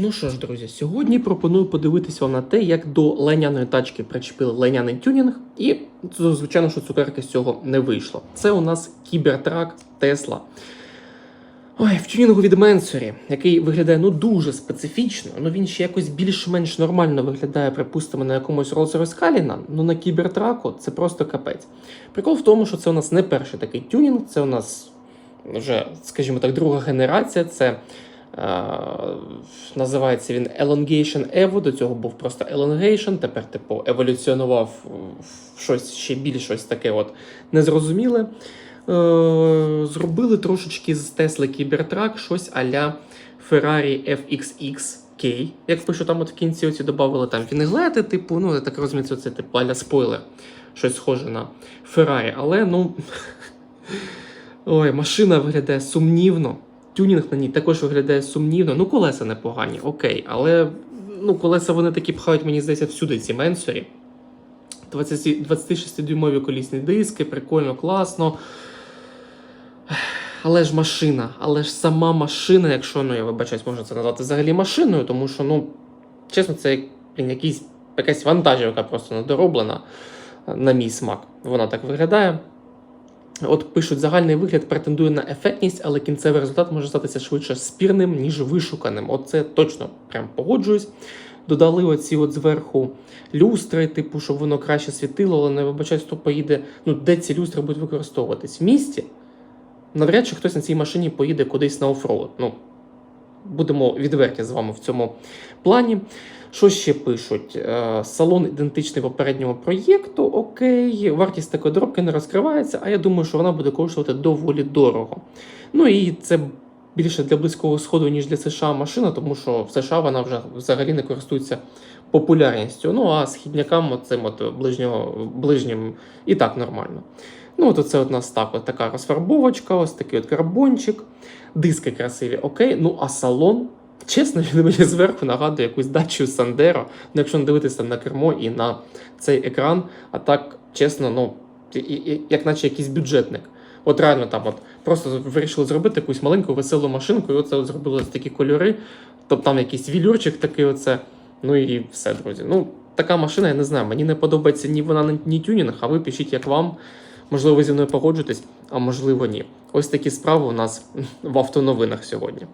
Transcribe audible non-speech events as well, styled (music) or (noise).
Ну що ж, друзі, сьогодні пропоную подивитися на те, як до леняної тачки причепили леняний тюнінг, і звичайно, що цукерки з цього не вийшло. Це у нас кібертрак Тесла. Ой, в тюнінгу від Менсорі, який виглядає ну дуже специфічно, ну він ще якось більш-менш нормально виглядає, припустимо, на якомусь Rolls-Royce Cullinan, ну на кібертраку це просто капець. Прикол в тому, що це у нас не перший такий тюнінг, це у нас вже, скажімо так, друга генерація. Це називається він Elongation Evo, до цього був просто Elongation, тепер, типу, еволюціонував в щось ще більш щось таке от незрозуміле. Е, зробили трошечки з Tesla Cybertruck щось а-ля Ferrari FXX-K. Як пишу, там от в кінці оці додали там фінеглети, типу, ну, я так розумію, це типу а-ля спойлер. Щось схоже на Ferrari. Але ну. (laughs) Ой, машина виглядає сумнівно. Тюнінг на ній також виглядає сумнівно. Ну, колеса непогані, окей. Але ну, колеса вони такі пхають, мені здається, всюди ці менсорі. 26-дюймові колісні диски, прикольно, класно. Але ж машина, але ж сама машина, якщо ну я вибачаюсь, можна це назвати взагалі машиною, тому що, ну, чесно, це якийсь, якась вантажівка просто недороблена на мій смак. Вона так виглядає. От пишуть, загальний вигляд претендує на ефектність, але кінцевий результат може статися швидше спірним, ніж вишуканим. Оце точно прям погоджуюсь. Додали оці от зверху люстри, типу, щоб воно краще світило, але не вибачаюсь, хто поїде. Ну, де ці люстри будуть використовуватись? В місті? Навряд чи хтось на цій машині поїде кудись на офроуд. Ну, будемо відверті з вами в цьому плані. Що ще пишуть? Е, Салон ідентичний попередньому проєкту. Окей, вартість такої доробки не розкривається, а я думаю, що вона буде коштувати доволі дорого. Ну і це більше для близького сходу, ніж для США машина, тому що в США вона вже взагалі не користується популярністю. Ну а східнякам цим от ближнього, ближнім і так нормально. Ну, от це от у нас так, от така розфарбовочка, ось такий от карбончик, диски красиві, окей. Ну а салон. Чесно, він мені зверху нагадує якусь дачу Сандеро. Ну, якщо не дивитися на кермо і на цей екран, а так, чесно, ну, як наче якийсь бюджетник. От реально там от просто вирішили зробити якусь маленьку веселу машинку, і оце от зробили такі кольори. Тобто там якийсь вілюрчик такий, оце. Ну і все, друзі. Ну, така машина, я не знаю. Мені не подобається ні вона, ні тюнінг, а ви пишіть, як вам. Можливо, ви зі мною погоджуєтесь, а можливо, ні. Ось такі справи у нас (laughs) в автоновинах сьогодні.